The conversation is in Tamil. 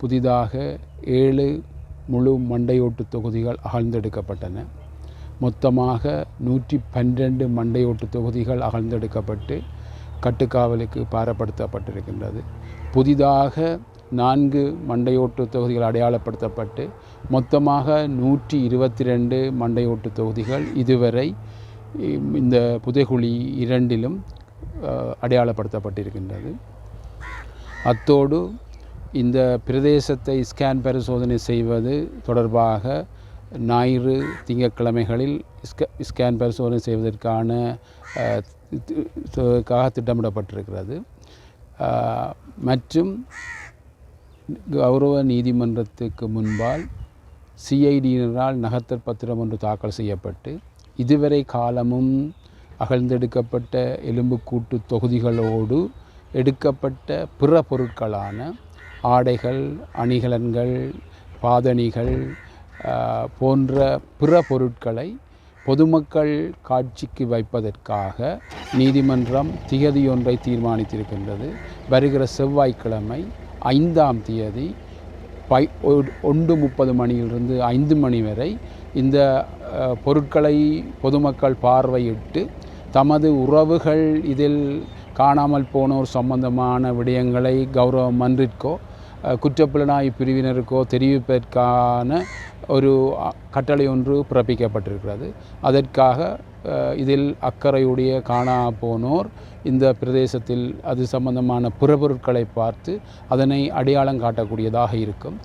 புதிதாக ஏழு முழு மண்டையோட்டு தொகுதிகள் அகழ்ந்தெடுக்கப்பட்டன. மொத்தமாக நூற்றி பன்னிரண்டு மண்டையோட்டு தொகுதிகள் அகழ்ந்தெடுக்கப்பட்டு கட்டுக்காவலுக்கு பாரப்படுத்தப்பட்டிருக்கின்றது. புதிதாக நான்கு மண்டையோட்டு தொகுதிகள் அடையாளப்படுத்தப்பட்டு மொத்தமாக நூற்றி இருபத்தி ரெண்டு மண்டையோட்டு தொகுதிகள் இதுவரை இந்த புதைகுழி இரண்டிலும் அடையாளப்படுத்தப்பட்டிருக்கின்றது. அத்தோடு இந்த பிரதேசத்தை ஸ்கேன் பரிசோதனை செய்வது தொடர்பாக ஞாயிறு திங்கட்கிழமைகளில் ஸ்க ஸ்கேன் பரிசோதனை செய்வதற்கான திட்டமிடப்பட்டிருக்கிறது. மற்றும் கௌரவ நீதிமன்றத்துக்கு முன்பால் சிஐடியினரால் நகர்த்தற் பத்திரம் ஒன்று தாக்கல் செய்யப்பட்டு இதுவரை காலமும் அகழ்ந்தெடுக்கப்பட்ட எலும்புக்கூட்டு தொகுதிகளோடு எடுக்கப்பட்ட பிற பொருட்களான ஆடைகள் அணிகலன்கள் பாதணிகள் போன்ற பிற பொருட்களை பொதுமக்கள் காட்சிக்கு வைப்பதற்காக நீதிமன்றம் திகதியொன்றை தீர்மானித்திருக்கின்றது. வருகிற செவ்வாய்க்கிழமை ஐந்தாம் தேதி பை ஒ- ஒன்று முப்பது மணியிலிருந்து ஐந்து மணி வரை இந்த பொருட்களை பொதுமக்கள் பார்வையிட்டு தமது உறவுகள் இதில் காணாமல் போனோர் சம்பந்தமான விடயங்களை கௌரவ மன்றிற்கோ குற்றப்புலனாய் பிரிவினருக்கோ தெரிவிப்பதற்கான ஒரு கட்டளை ஒன்று பிறப்பிக்கப்பட்டிருக்கிறது. அதற்காக இதில் அக்கறையுடைய காணா போனோர் இந்த பிரதேசத்தில் அது சம்பந்தமான புறப்பொருட்களை பார்த்து அதனை அடையாளம் காட்டக்கூடியதாக இருக்கும்.